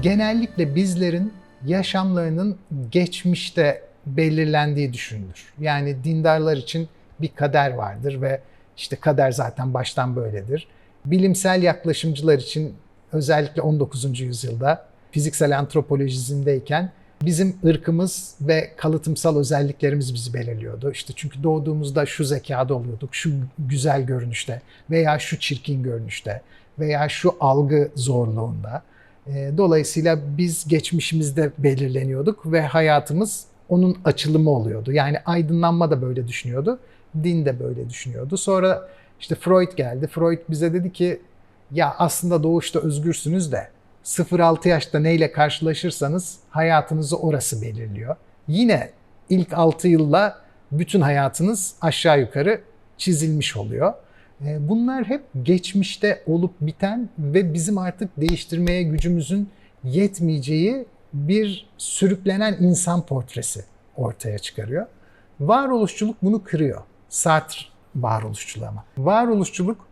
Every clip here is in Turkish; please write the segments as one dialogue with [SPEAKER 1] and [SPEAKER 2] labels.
[SPEAKER 1] genellikle bizlerin yaşamlarının geçmişte belirlendiği düşünülür. Yani dindarlar için bir kader vardır ve işte kader zaten baştan böyledir. Bilimsel yaklaşımcılar için özellikle 19. yüzyılda fiziksel antropolojisindeyken bizim ırkımız ve kalıtımsal özelliklerimiz bizi belirliyordu. İşte çünkü doğduğumuzda şu zekada oluyorduk, şu güzel görünüşte veya şu çirkin görünüşte veya şu algı zorluğunda. E, Dolayısıyla biz geçmişimizde belirleniyorduk ve hayatımız onun açılımı oluyordu. Yani aydınlanma da böyle düşünüyordu, din de böyle düşünüyordu. Sonra işte Freud geldi. Freud bize dedi ki ya aslında doğuşta özgürsünüz de 0-6 yaşta neyle karşılaşırsanız hayatınızı orası belirliyor. Yine ilk 6 yılla bütün hayatınız aşağı yukarı çizilmiş oluyor. E, Bunlar hep geçmişte olup biten ve bizim artık değiştirmeye gücümüzün yetmeyeceği bir sürüklenen insan portresi ortaya çıkarıyor. Varoluşçuluk bunu kırıyor. Sartre varoluşçuluğu ama. Varoluşçuluk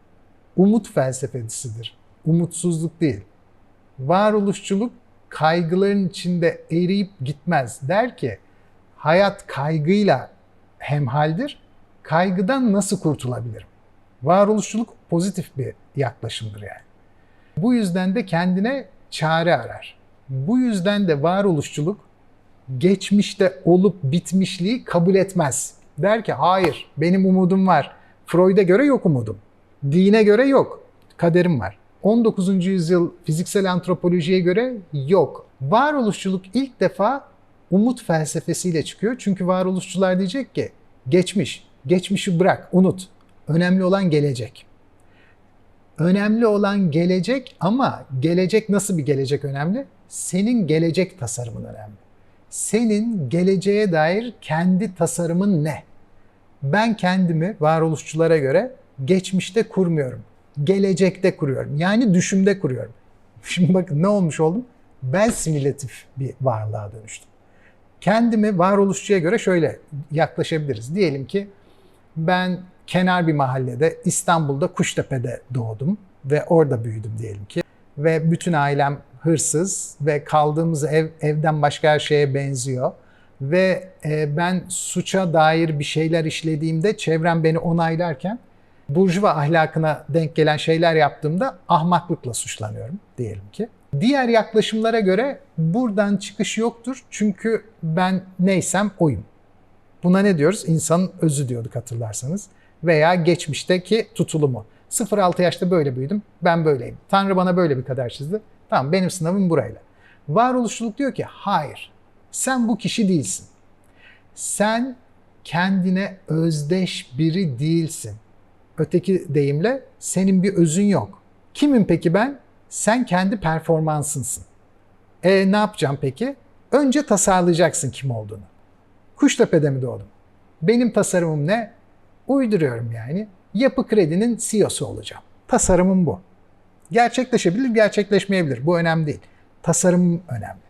[SPEAKER 1] umut felsefesidir. Umutsuzluk değil. Varoluşçuluk kaygıların içinde eriyip gitmez. Der ki hayat kaygıyla hemhaldir. Kaygıdan nasıl kurtulabilirim? Varoluşçuluk pozitif bir yaklaşımdır yani. Bu yüzden de kendine çare arar. Bu yüzden de varoluşçuluk geçmişte olup bitmişliği kabul etmez. Der ki hayır benim umudum var. Freud'e göre yok umudum. Dine göre yok. Kaderim var. 19. yüzyıl fiziksel antropolojiye göre yok. Varoluşçuluk ilk defa umut felsefesiyle çıkıyor. Çünkü varoluşçular diyecek ki geçmiş, geçmişi bırak, unut. Önemli olan gelecek. Önemli olan gelecek ama gelecek nasıl bir gelecek önemli? Senin gelecek tasarımın önemli. Senin geleceğe dair kendi tasarımın ne? Ben kendimi varoluşçulara göre geçmişte kurmuyorum. Gelecekte kuruyorum. Yani düşümde kuruyorum. Şimdi bakın ne olmuş oldum? Ben simülatif bir varlığa dönüştüm. Kendimi varoluşçuya göre şöyle yaklaşabiliriz. Diyelim ki ben kenar bir mahallede İstanbul'da Kuştepe'de doğdum ve orada büyüdüm diyelim ki. Ve bütün ailem hırsız ve kaldığımız ev evden başka her şeye benziyor. Ve e, ben suça dair bir şeyler işlediğimde çevrem beni onaylarken burjuva ahlakına denk gelen şeyler yaptığımda ahmaklıkla suçlanıyorum diyelim ki. Diğer yaklaşımlara göre buradan çıkış yoktur çünkü ben neysem oyum. Buna ne diyoruz? İnsanın özü diyorduk hatırlarsanız. Veya geçmişteki tutulumu. 0-6 yaşta böyle büyüdüm, ben böyleyim. Tanrı bana böyle bir kader çizdi. Tamam benim sınavım burayla. Varoluşçuluk diyor ki hayır, sen bu kişi değilsin. Sen kendine özdeş biri değilsin. Öteki deyimle senin bir özün yok. Kimim peki ben? Sen kendi performansınsın. E ne yapacağım peki? Önce tasarlayacaksın kim olduğunu. Kuştepe'de mi doğdum? Benim tasarımım ne? Uyduruyorum yani. Yapı Kredi'nin CEO'su olacağım. Tasarımım bu. Gerçekleşebilir, gerçekleşmeyebilir. Bu önemli değil. Tasarım önemli.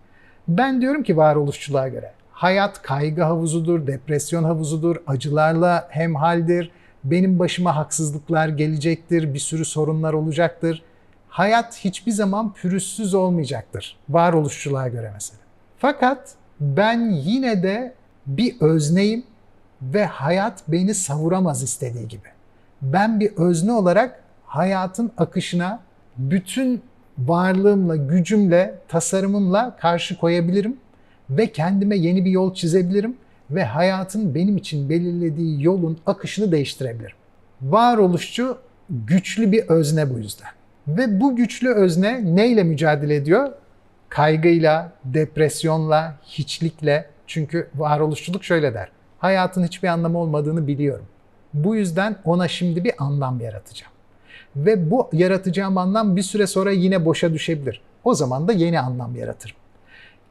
[SPEAKER 1] Ben diyorum ki varoluşçuluğa göre hayat kaygı havuzudur, depresyon havuzudur, acılarla hemhaldir. Benim başıma haksızlıklar gelecektir, bir sürü sorunlar olacaktır. Hayat hiçbir zaman pürüzsüz olmayacaktır varoluşçuluğa göre mesela. Fakat ben yine de bir özneyim ve hayat beni savuramaz istediği gibi. Ben bir özne olarak hayatın akışına bütün varlığımla, gücümle, tasarımımla karşı koyabilirim ve kendime yeni bir yol çizebilirim ve hayatın benim için belirlediği yolun akışını değiştirebilirim. Varoluşçu güçlü bir özne bu yüzden. Ve bu güçlü özne neyle mücadele ediyor? Kaygıyla, depresyonla, hiçlikle. Çünkü varoluşçuluk şöyle der. Hayatın hiçbir anlamı olmadığını biliyorum. Bu yüzden ona şimdi bir anlam yaratacağım. Ve bu yaratacağım anlam bir süre sonra yine boşa düşebilir. O zaman da yeni anlam yaratırım.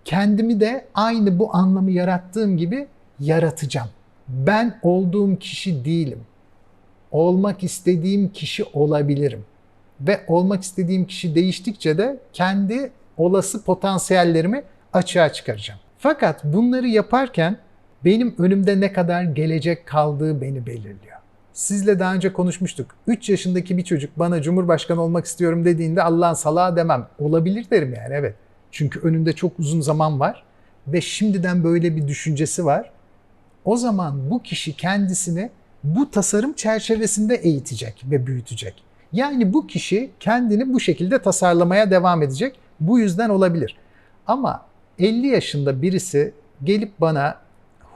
[SPEAKER 1] Kendimi de aynı bu anlamı yarattığım gibi yaratacağım. Ben olduğum kişi değilim. Olmak istediğim kişi olabilirim. Ve olmak istediğim kişi değiştikçe de kendi olası potansiyellerimi açığa çıkaracağım. Fakat bunları yaparken benim önümde ne kadar gelecek kaldığı beni belirliyor. Sizle daha önce konuşmuştuk. 3 yaşındaki bir çocuk bana Cumhurbaşkanı olmak istiyorum dediğinde Allah'ın salağı demem. Olabilir derim yani evet. Çünkü önünde çok uzun zaman var ve şimdiden böyle bir düşüncesi var. O zaman bu kişi kendisini bu tasarım çerçevesinde eğitecek ve büyütecek. Yani bu kişi kendini bu şekilde tasarlamaya devam edecek. Bu yüzden olabilir. Ama 50 yaşında birisi gelip bana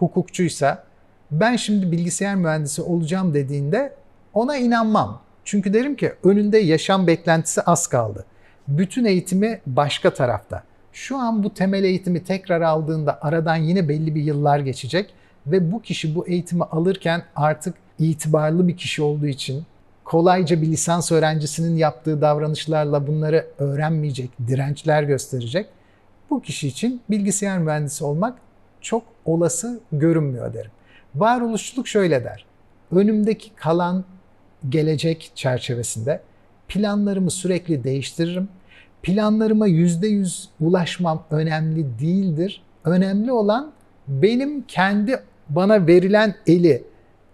[SPEAKER 1] hukukçuysa ben şimdi bilgisayar mühendisi olacağım dediğinde ona inanmam. Çünkü derim ki önünde yaşam beklentisi az kaldı. Bütün eğitimi başka tarafta. Şu an bu temel eğitimi tekrar aldığında aradan yine belli bir yıllar geçecek ve bu kişi bu eğitimi alırken artık itibarlı bir kişi olduğu için kolayca bir lisans öğrencisinin yaptığı davranışlarla bunları öğrenmeyecek, dirençler gösterecek. Bu kişi için bilgisayar mühendisi olmak çok olası görünmüyor derim. Varoluşçuluk şöyle der. Önümdeki kalan gelecek çerçevesinde planlarımı sürekli değiştiririm. Planlarıma yüzde yüz ulaşmam önemli değildir. Önemli olan benim kendi bana verilen eli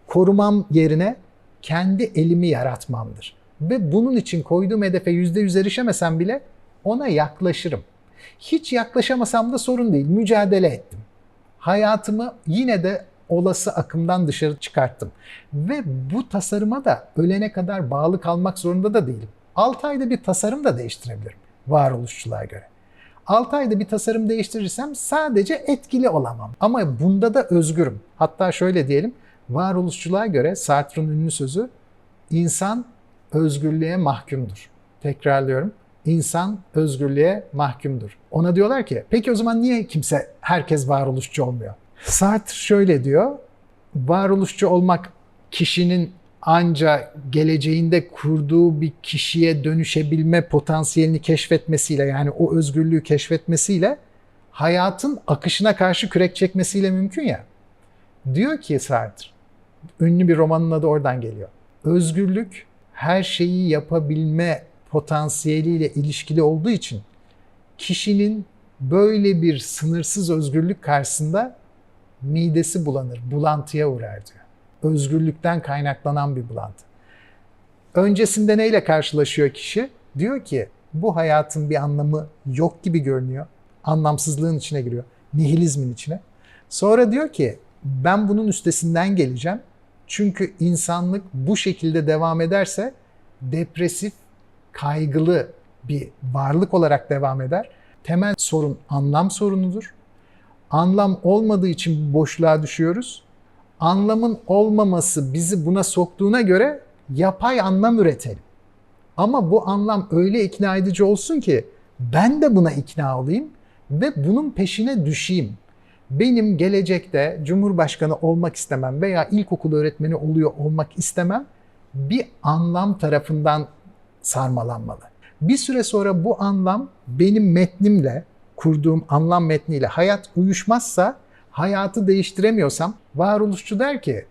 [SPEAKER 1] korumam yerine kendi elimi yaratmamdır. Ve bunun için koyduğum hedefe yüzde yüz erişemesem bile ona yaklaşırım. Hiç yaklaşamasam da sorun değil. Mücadele ettim. Hayatımı yine de olası akımdan dışarı çıkarttım. Ve bu tasarıma da ölene kadar bağlı kalmak zorunda da değilim. 6 ayda bir tasarım da değiştirebilirim varoluşçuluğa göre. 6 ayda bir tasarım değiştirirsem sadece etkili olamam. Ama bunda da özgürüm. Hatta şöyle diyelim, varoluşçuluğa göre Sartre'ın ünlü sözü, insan özgürlüğe mahkumdur. Tekrarlıyorum, insan özgürlüğe mahkumdur. Ona diyorlar ki, peki o zaman niye kimse, herkes varoluşçu olmuyor? Sartre şöyle diyor, varoluşçu olmak kişinin anca geleceğinde kurduğu bir kişiye dönüşebilme potansiyelini keşfetmesiyle yani o özgürlüğü keşfetmesiyle hayatın akışına karşı kürek çekmesiyle mümkün ya. Diyor ki Sartre, ünlü bir romanın adı oradan geliyor. Özgürlük her şeyi yapabilme potansiyeliyle ilişkili olduğu için kişinin böyle bir sınırsız özgürlük karşısında midesi bulanır, bulantıya uğrar diyor özgürlükten kaynaklanan bir bulantı. Öncesinde neyle karşılaşıyor kişi? Diyor ki bu hayatın bir anlamı yok gibi görünüyor. Anlamsızlığın içine giriyor. Nihilizmin içine. Sonra diyor ki ben bunun üstesinden geleceğim. Çünkü insanlık bu şekilde devam ederse depresif, kaygılı bir varlık olarak devam eder. Temel sorun anlam sorunudur. Anlam olmadığı için boşluğa düşüyoruz anlamın olmaması bizi buna soktuğuna göre yapay anlam üretelim. Ama bu anlam öyle ikna edici olsun ki ben de buna ikna olayım ve bunun peşine düşeyim. Benim gelecekte Cumhurbaşkanı olmak istemem veya ilkokul öğretmeni oluyor olmak istemem bir anlam tarafından sarmalanmalı. Bir süre sonra bu anlam benim metnimle, kurduğum anlam metniyle hayat uyuşmazsa hayatı değiştiremiyorsam varoluşçu der ki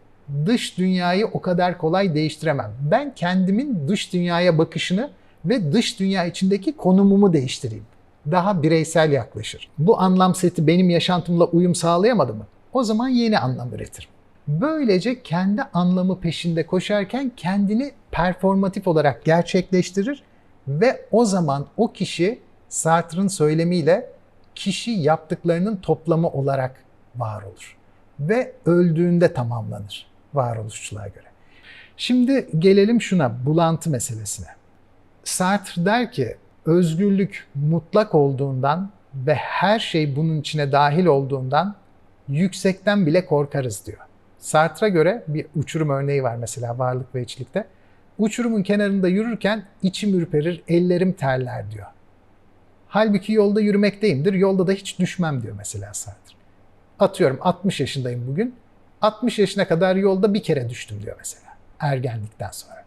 [SPEAKER 1] dış dünyayı o kadar kolay değiştiremem. Ben kendimin dış dünyaya bakışını ve dış dünya içindeki konumumu değiştireyim. Daha bireysel yaklaşır. Bu anlam seti benim yaşantımla uyum sağlayamadı mı? O zaman yeni anlam üretirim. Böylece kendi anlamı peşinde koşarken kendini performatif olarak gerçekleştirir ve o zaman o kişi Sartre'ın söylemiyle kişi yaptıklarının toplamı olarak var olur. Ve öldüğünde tamamlanır varoluşçuluğa göre. Şimdi gelelim şuna, bulantı meselesine. Sartre der ki, özgürlük mutlak olduğundan ve her şey bunun içine dahil olduğundan yüksekten bile korkarız diyor. Sartre'a göre bir uçurum örneği var mesela varlık ve içlikte. Uçurumun kenarında yürürken içim ürperir, ellerim terler diyor. Halbuki yolda yürümekteyimdir, yolda da hiç düşmem diyor mesela Sartre. Atıyorum 60 yaşındayım bugün. 60 yaşına kadar yolda bir kere düştüm diyor mesela ergenlikten sonra.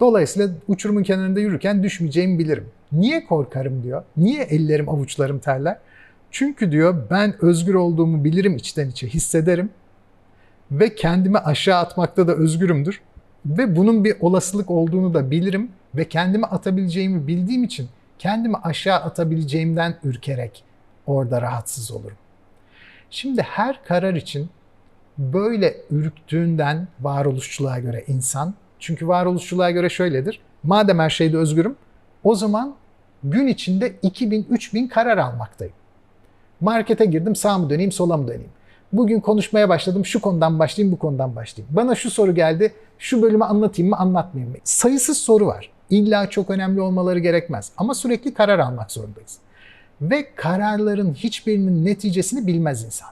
[SPEAKER 1] Dolayısıyla uçurumun kenarında yürürken düşmeyeceğimi bilirim. Niye korkarım diyor. Niye ellerim avuçlarım terler? Çünkü diyor ben özgür olduğumu bilirim içten içe hissederim ve kendimi aşağı atmakta da özgürümdür ve bunun bir olasılık olduğunu da bilirim ve kendimi atabileceğimi bildiğim için kendimi aşağı atabileceğimden ürkerek orada rahatsız olurum. Şimdi her karar için böyle ürktüğünden varoluşçuluğa göre insan, çünkü varoluşçuluğa göre şöyledir. Madem her şeyde özgürüm, o zaman gün içinde 2000-3000 karar almaktayım. Markete girdim sağ mı döneyim sola mı döneyim? Bugün konuşmaya başladım şu konudan başlayayım bu konudan başlayayım. Bana şu soru geldi şu bölümü anlatayım mı anlatmayayım mı? Sayısız soru var. İlla çok önemli olmaları gerekmez ama sürekli karar almak zorundayız. Ve kararların hiçbirinin neticesini bilmez insan.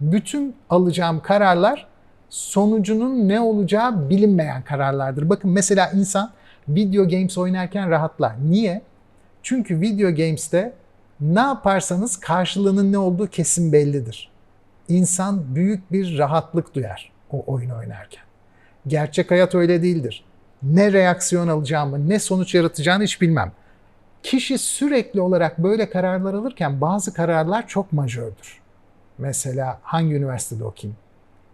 [SPEAKER 1] Bütün alacağım kararlar sonucunun ne olacağı bilinmeyen kararlardır. Bakın mesela insan video games oynarken rahatlar. Niye? Çünkü video games'te ne yaparsanız karşılığının ne olduğu kesin bellidir. İnsan büyük bir rahatlık duyar o oyun oynarken. Gerçek hayat öyle değildir. Ne reaksiyon alacağımı, ne sonuç yaratacağını hiç bilmem. Kişi sürekli olarak böyle kararlar alırken bazı kararlar çok majördür. Mesela hangi üniversitede okuyayım?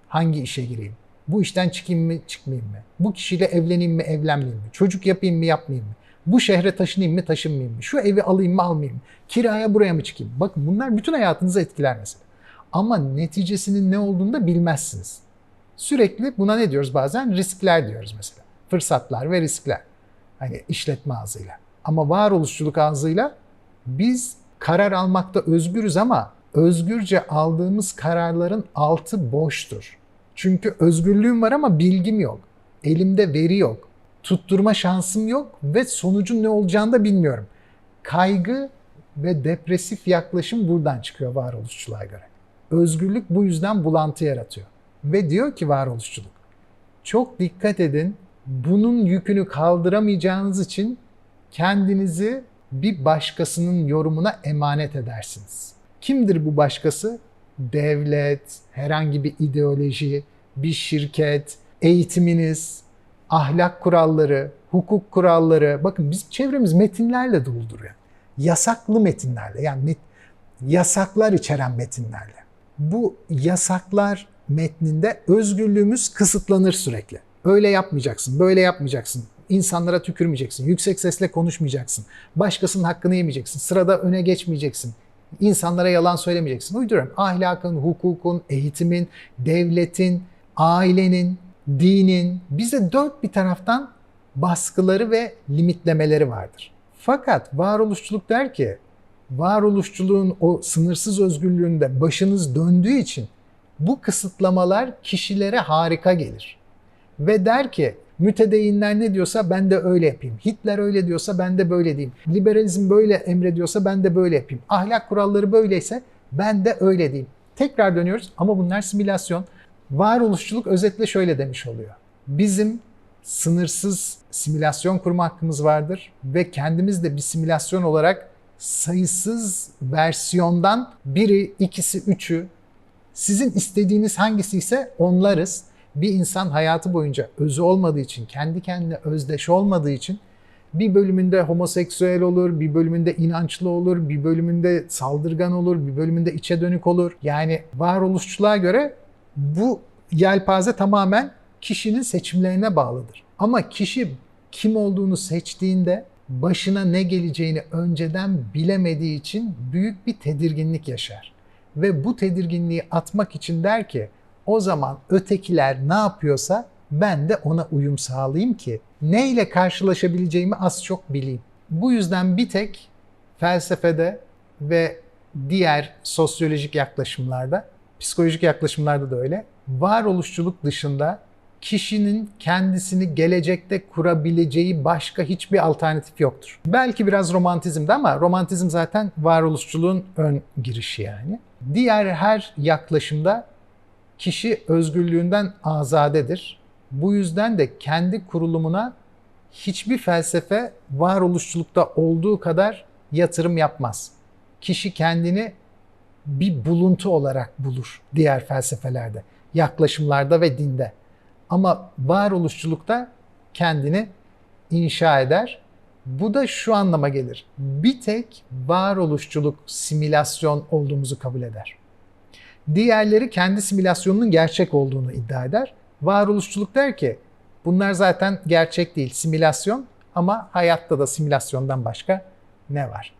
[SPEAKER 1] Hangi işe gireyim? Bu işten çıkayım mı, çıkmayayım mı? Bu kişiyle evleneyim mi, evlenmeyeyim mi? Çocuk yapayım mı, yapmayayım mı? Bu şehre taşınayım mı, taşınmayayım mı? Şu evi alayım mı, almayayım mı? Kiraya buraya mı çıkayım? Bakın bunlar bütün hayatınızı etkiler mesela. Ama neticesinin ne olduğunu da bilmezsiniz. Sürekli buna ne diyoruz bazen? Riskler diyoruz mesela. Fırsatlar ve riskler. Hani işletme ağzıyla. Ama varoluşçuluk ağzıyla biz karar almakta özgürüz ama özgürce aldığımız kararların altı boştur. Çünkü özgürlüğüm var ama bilgim yok. Elimde veri yok. Tutturma şansım yok ve sonucun ne olacağını da bilmiyorum. Kaygı ve depresif yaklaşım buradan çıkıyor varoluşçuluğa göre. Özgürlük bu yüzden bulantı yaratıyor. Ve diyor ki varoluşçuluk, çok dikkat edin, bunun yükünü kaldıramayacağınız için kendinizi bir başkasının yorumuna emanet edersiniz. Kimdir bu başkası? Devlet, herhangi bir ideoloji, bir şirket, eğitiminiz, ahlak kuralları, hukuk kuralları. Bakın biz çevremiz metinlerle doludur yani. Yasaklı metinlerle yani met, yasaklar içeren metinlerle. Bu yasaklar metninde özgürlüğümüz kısıtlanır sürekli. Öyle yapmayacaksın, böyle yapmayacaksın. İnsanlara tükürmeyeceksin, yüksek sesle konuşmayacaksın. Başkasının hakkını yemeyeceksin, sırada öne geçmeyeceksin. İnsanlara yalan söylemeyeceksin. Uyduruyorum. Ahlakın, hukukun, eğitimin, devletin, ailenin, dinin bize dört bir taraftan baskıları ve limitlemeleri vardır. Fakat varoluşçuluk der ki varoluşçuluğun o sınırsız özgürlüğünde başınız döndüğü için bu kısıtlamalar kişilere harika gelir. Ve der ki mütedeyinler ne diyorsa ben de öyle yapayım. Hitler öyle diyorsa ben de böyle diyeyim. Liberalizm böyle emrediyorsa ben de böyle yapayım. Ahlak kuralları böyleyse ben de öyle diyeyim. Tekrar dönüyoruz ama bunlar simülasyon. Varoluşçuluk özetle şöyle demiş oluyor. Bizim sınırsız simülasyon kurma hakkımız vardır ve kendimiz de bir simülasyon olarak sayısız versiyondan biri, ikisi, üçü sizin istediğiniz hangisi ise onlarız. Bir insan hayatı boyunca özü olmadığı için, kendi kendine özdeş olmadığı için bir bölümünde homoseksüel olur, bir bölümünde inançlı olur, bir bölümünde saldırgan olur, bir bölümünde içe dönük olur. Yani varoluşçuluğa göre bu yelpaze tamamen kişinin seçimlerine bağlıdır. Ama kişi kim olduğunu seçtiğinde başına ne geleceğini önceden bilemediği için büyük bir tedirginlik yaşar. Ve bu tedirginliği atmak için der ki o zaman ötekiler ne yapıyorsa ben de ona uyum sağlayayım ki neyle karşılaşabileceğimi az çok bileyim. Bu yüzden bir tek felsefede ve diğer sosyolojik yaklaşımlarda, psikolojik yaklaşımlarda da öyle. Varoluşçuluk dışında kişinin kendisini gelecekte kurabileceği başka hiçbir alternatif yoktur. Belki biraz romantizmde ama romantizm zaten varoluşçuluğun ön girişi yani. Diğer her yaklaşımda kişi özgürlüğünden azadedir. Bu yüzden de kendi kurulumuna hiçbir felsefe varoluşçulukta olduğu kadar yatırım yapmaz. Kişi kendini bir buluntu olarak bulur diğer felsefelerde, yaklaşımlarda ve dinde. Ama varoluşçulukta kendini inşa eder. Bu da şu anlama gelir. Bir tek varoluşçuluk simülasyon olduğumuzu kabul eder. Diğerleri kendi simülasyonunun gerçek olduğunu iddia eder. Varoluşçuluk der ki bunlar zaten gerçek değil, simülasyon ama hayatta da simülasyondan başka ne var?